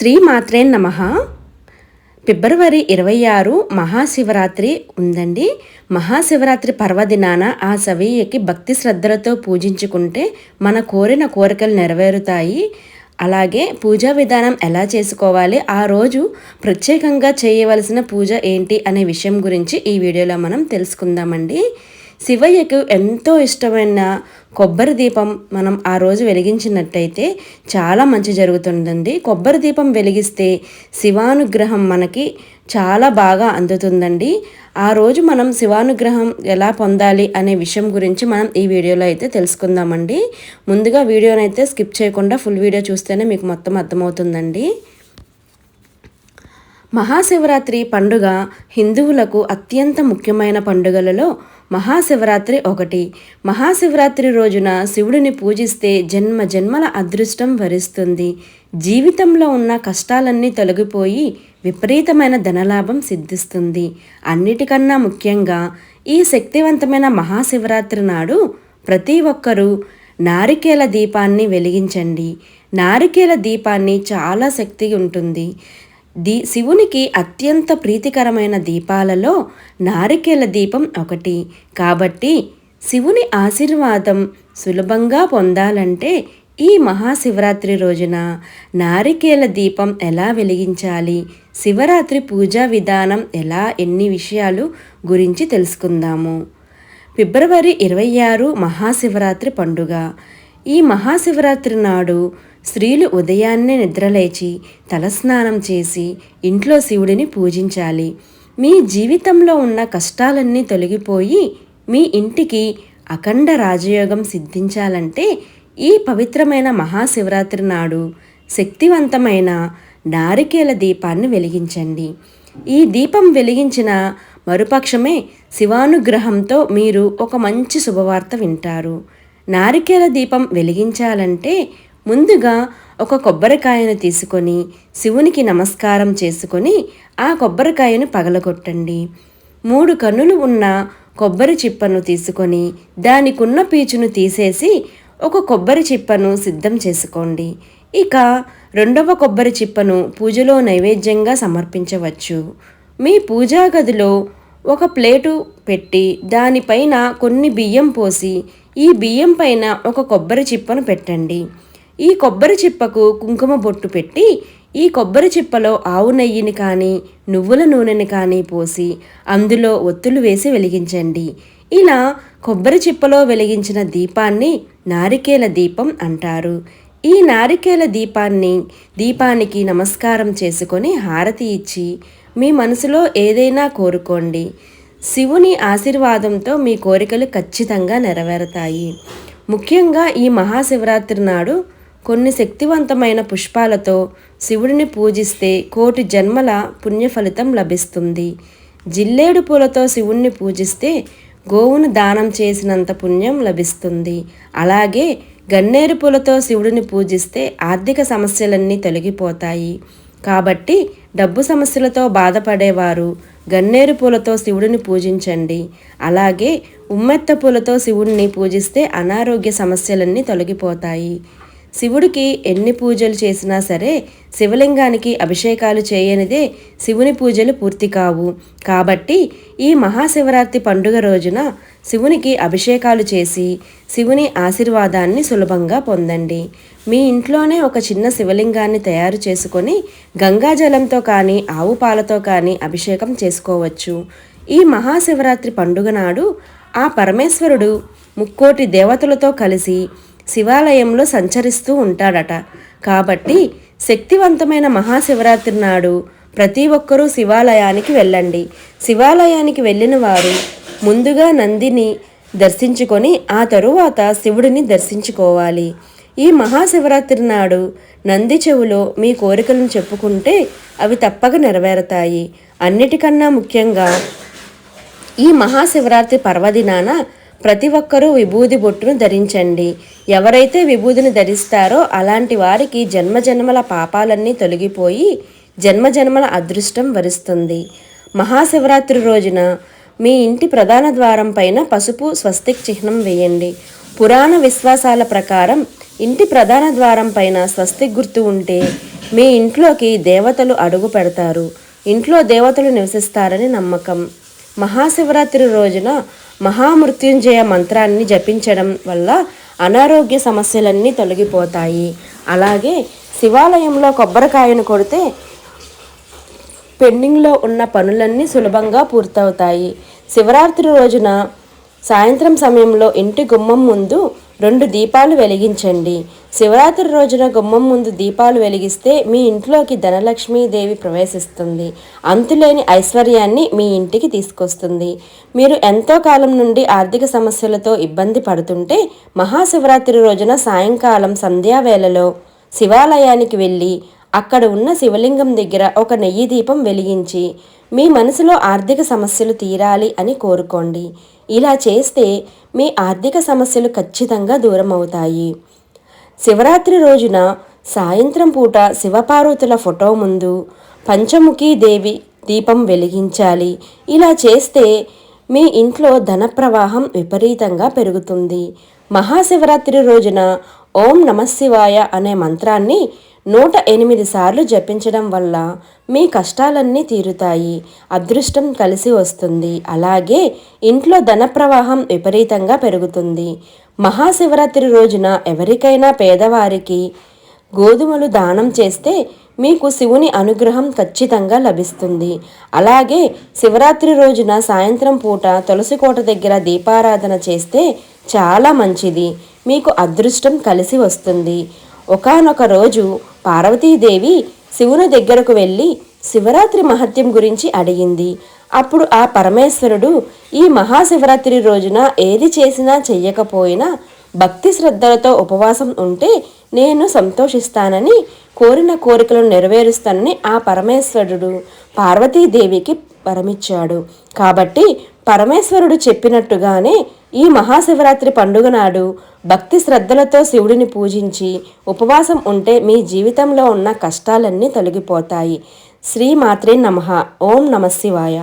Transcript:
శ్రీ మాత్రే నమ. ఫిబ్రవరి ఇరవై ఆరు మహాశివరాత్రి ఉందండి. మహాశివరాత్రి పర్వదినాన ఆ సవీయకి భక్తి శ్రద్ధలతో పూజించుకుంటే మన కోరిన కోరికలు నెరవేరుతాయి. అలాగే పూజా విధానం ఎలా చేసుకోవాలి ఆ రోజు ప్రత్యేకంగా చేయవలసిన పూజ ఏంటి అనే విషయం గురించి ఈ వీడియోలో మనం తెలుసుకుందామండి. శివయ్యకు ఎంతో ఇష్టమైన కొబ్బరి దీపం మనం ఆ రోజు వెలిగించినట్టయితే చాలా మంచి జరుగుతుందండి. కొబ్బరి దీపం వెలిగిస్తే శివానుగ్రహం మనకి చాలా బాగా అందుతుందండి. ఆ రోజు మనం శివానుగ్రహం ఎలా పొందాలి అనే విషయం గురించి మనం ఈ వీడియోలో అయితే తెలుసుకుందామండి. ముందుగా వీడియోనైతే స్కిప్ చేయకుండా ఫుల్ వీడియో చూస్తేనే మీకు మొత్తం అర్థమవుతుందండి. మహాశివరాత్రి పండుగ హిందువులకు అత్యంత ముఖ్యమైన పండుగలలో మహాశివరాత్రి ఒకటి. మహాశివరాత్రి రోజున శివుడిని పూజిస్తే జన్మ జన్మల అదృష్టం వరిస్తుంది. జీవితంలో ఉన్న కష్టాలన్నీ తొలగిపోయి విపరీతమైన ధనలాభం సిద్ధిస్తుంది. అన్నిటికన్నా ముఖ్యంగా ఈ శక్తివంతమైన మహాశివరాత్రి నాడు ప్రతి ఒక్కరూ నారికేల దీపాన్ని వెలిగించండి. నారికేల దీపాన్ని చాలా శక్తి ఉంటుంది. దీ శివునికి అత్యంత ప్రీతికరమైన దీపాలలో నారికేల దీపం ఒకటి. కాబట్టి శివుని ఆశీర్వాదం సులభంగా పొందాలంటే ఈ మహాశివరాత్రి రోజున నారికేల దీపం ఎలా వెలిగించాలి? శివరాత్రి పూజా విధానం ఎలా? ఎన్ని విషయాలు గురించి తెలుసుకుందాము. ఫిబ్రవరి ఇరవై ఆరు మహాశివరాత్రి పండుగ. ఈ మహాశివరాత్రి నాడు స్త్రీలు ఉదయాన్నే నిద్రలేచి తలస్నానం చేసి ఇంట్లో శివుడిని పూజించాలి. మీ జీవితంలో ఉన్న కష్టాలన్నీ తొలగిపోయి మీ ఇంటికి అఖండ రాజయోగం సిద్ధించాలంటే ఈ పవిత్రమైన మహాశివరాత్రి నాడు శక్తివంతమైన నారికేల దీపాన్ని వెలిగించండి. ఈ దీపం వెలిగించిన మరుపక్షమే శివానుగ్రహంతో మీరు ఒక మంచి శుభవార్త వింటారు. నారికేల దీపం వెలిగించాలంటే ముందుగా ఒక కొబ్బరికాయను తీసుకొని శివునికి నమస్కారం చేసుకొని ఆ కొబ్బరికాయను పగలగొట్టండి. మూడు కన్నులు ఉన్న కొబ్బరి చిప్పను తీసుకొని దానికున్న పీచును తీసేసి ఒక కొబ్బరి చిప్పను సిద్ధం చేసుకోండి. ఇక రెండవ కొబ్బరి చిప్పను పూజలో నైవేద్యంగా సమర్పించవచ్చు. మీ పూజా గదిలో ఒక ప్లేటు పెట్టి దానిపైన కొన్ని బియ్యం పోసి ఈ బియ్యం పైన ఒక కొబ్బరి చిప్పను పెట్టండి. ఈ కొబ్బరి చిప్పకు కుంకుమ బొట్టు పెట్టి ఈ కొబ్బరి చిప్పలో ఆవు నెయ్యిని కానీ నువ్వుల నూనెని కానీ పోసి అందులో ఒత్తులు వేసి వెలిగించండి. ఇలా కొబ్బరి చిప్పలో వెలిగించిన దీపాన్ని నారికేల దీపం అంటారు. ఈ నారికేల దీపాన్ని దీపానికి నమస్కారం చేసుకొని హారతి ఇచ్చి మీ మనసులో ఏదైనా కోరుకోండి. శివుని ఆశీర్వాదంతో మీ కోరికలు ఖచ్చితంగా నెరవేరుతాయి. ముఖ్యంగా ఈ మహాశివరాత్రి నాడు కొన్ని శక్తివంతమైన పుష్పాలతో శివుడిని పూజిస్తే కోటి జన్మల పుణ్య ఫలితం లభిస్తుంది. జిల్లేడు పూలతో శివుణ్ణి పూజిస్తే గోవును దానం చేసినంత పుణ్యం లభిస్తుంది. అలాగే గన్నేరు పూలతో శివుడిని పూజిస్తే ఆర్థిక సమస్యలన్నీ తొలగిపోతాయి. కాబట్టి డబ్బు సమస్యలతో బాధపడేవారు. గన్నేరు పూలతో శివుడిని పూజించండి. అలాగే ఉమ్మెత్త పూలతో శివుడిని పూజిస్తే అనారోగ్య సమస్యలన్నీ తొలగిపోతాయి. శివుడికి ఎన్ని పూజలు చేసినా సరే శివలింగానికి అభిషేకాలు చేయనిదే శివుని పూజలు పూర్తి కావు. కాబట్టి ఈ మహాశివరాత్రి పండుగ రోజున శివునికి అభిషేకాలు చేసి శివుని ఆశీర్వాదాన్ని సులభంగా పొందండి. మీ ఇంట్లోనే ఒక చిన్న శివలింగాన్ని తయారు చేసుకొని గంగాజలంతో కానీ ఆవు పాలతో కానీ అభిషేకం చేసుకోవచ్చు. ఈ మహాశివరాత్రి పండుగ నాడు ఆ పరమేశ్వరుడు ముక్కోటి దేవతలతో కలిసి శివాలయంలో సంచరిస్తూ ఉంటాడట. కాబట్టి శక్తివంతమైన మహాశివరాత్రి నాడు ప్రతి ఒక్కరూ శివాలయానికి వెళ్ళండి. శివాలయానికి వెళ్ళిన వారు ముందుగా నందిని దర్శించుకొని ఆ తరువాత శివుడిని దర్శించుకోవాలి. ఈ మహాశివరాత్రి నాడు నంది చెవులో మీ కోరికలను చెప్పుకుంటే అవి తప్పక నెరవేరుతాయి. అన్నిటికన్నా ముఖ్యంగా ఈ మహాశివరాత్రి పర్వదినాన ప్రతి ఒక్కరూ విభూది బొట్టును ధరించండి. ఎవరైతే విభూదిని ధరిస్తారో అలాంటి వారికి జన్మజన్మల పాపాలన్నీ తొలగిపోయి జన్మజన్మల అదృష్టం వరిస్తుంది. మహాశివరాత్రి రోజున మీ ఇంటి ప్రధాన ద్వారం పైన పసుపు స్వస్తిక్ చిహ్నం వేయండి. పురాణ విశ్వాసాల ప్రకారం ఇంటి ప్రధాన ద్వారం పైన స్వస్తిక్ గుర్తు ఉంటే మీ ఇంట్లోకి దేవతలు అడుగు పెడతారు. ఇంట్లో దేవతలు నివసిస్తారని నమ్మకం. మహాశివరాత్రి రోజున మహామృత్యుంజయ మంత్రాన్ని జపించడం వల్ల అనారోగ్య సమస్యలన్నీ తొలగిపోతాయి. అలాగే శివాలయంలో కొబ్బరికాయను కొడితే పెండింగ్లో ఉన్న పనులన్నీ సులభంగా పూర్తవుతాయి. శివరాత్రి రోజున సాయంత్రం సమయంలో ఇంటి గుమ్మం ముందు రెండు దీపాలు వెలిగించండి. శివరాత్రి రోజున గుమ్మం ముందు దీపాలు వెలిగిస్తే మీ ఇంట్లోకి ధనలక్ష్మీదేవి ప్రవేశిస్తుంది. అంతులేని ఐశ్వర్యాన్ని మీ ఇంటికి తీసుకొస్తుంది. మీరు ఎంతో కాలం నుండి ఆర్థిక సమస్యలతో ఇబ్బంది పడుతుంటే మహాశివరాత్రి రోజున సాయంకాలం సంధ్యావేళలో శివాలయానికి వెళ్ళి అక్కడ ఉన్న శివలింగం దగ్గర ఒక నెయ్యి దీపం వెలిగించి మీ మనసులో ఆర్థిక సమస్యలు తీరాలి అని కోరుకోండి. ఇలా చేస్తే మీ ఆర్థిక సమస్యలు ఖచ్చితంగా దూరం అవుతాయి శివరాత్రి రోజున సాయంత్రం పూట శివపార్వతుల ఫోటో ముందు పంచముఖి దేవి దీపం వెలిగించాలి. ఇలా చేస్తే మీ ఇంట్లో ధన ప్రవాహం విపరీతంగా పెరుగుతుంది. మహాశివరాత్రి రోజున ఓం నమశివాయ అనే మంత్రాన్ని నూట ఎనిమిది సార్లు జపించడం వల్ల మీ కష్టాలన్నీ తీరుతాయి అదృష్టం కలిసి వస్తుంది. అలాగే ఇంట్లో ధన ప్రవాహం విపరీతంగా పెరుగుతుంది. మహాశివరాత్రి రోజున ఎవరికైనా పేదవారికి గోధుమలు దానం చేస్తే మీకు శివుని అనుగ్రహం ఖచ్చితంగా లభిస్తుంది. అలాగే శివరాత్రి రోజున సాయంత్రం పూట తులసి కోట దగ్గర దీపారాధన చేస్తే చాలా మంచిది. మీకు అదృష్టం కలిసి వస్తుంది. ఒకనొక రోజు పార్వతీదేవి శివుని దగ్గరకు వెళ్ళి శివరాత్రి మహత్యం గురించి అడిగింది. అప్పుడు ఆ పరమేశ్వరుడు ఈ మహాశివరాత్రి రోజున ఏది చేసినా చెయ్యకపోయినా భక్తి శ్రద్ధలతో ఉపవాసం ఉంటే నేను సంతోషిస్తానని కోరిన కోరికలను నెరవేరుస్తానని ఆ పరమేశ్వరుడు పార్వతీదేవికి పరమిచ్చాడు కాబట్టి పరమేశ్వరుడు చెప్పినట్టుగానే ఈ మహాశివరాత్రి పండుగ నాడు భక్తి శ్రద్ధలతో శివుడిని పూజించి ఉపవాసం ఉంటే మీ జీవితంలో ఉన్న కష్టాలన్నీ తొలగిపోతాయి. శ్రీమాత్రే నమ. ఓం నమ శివాయ.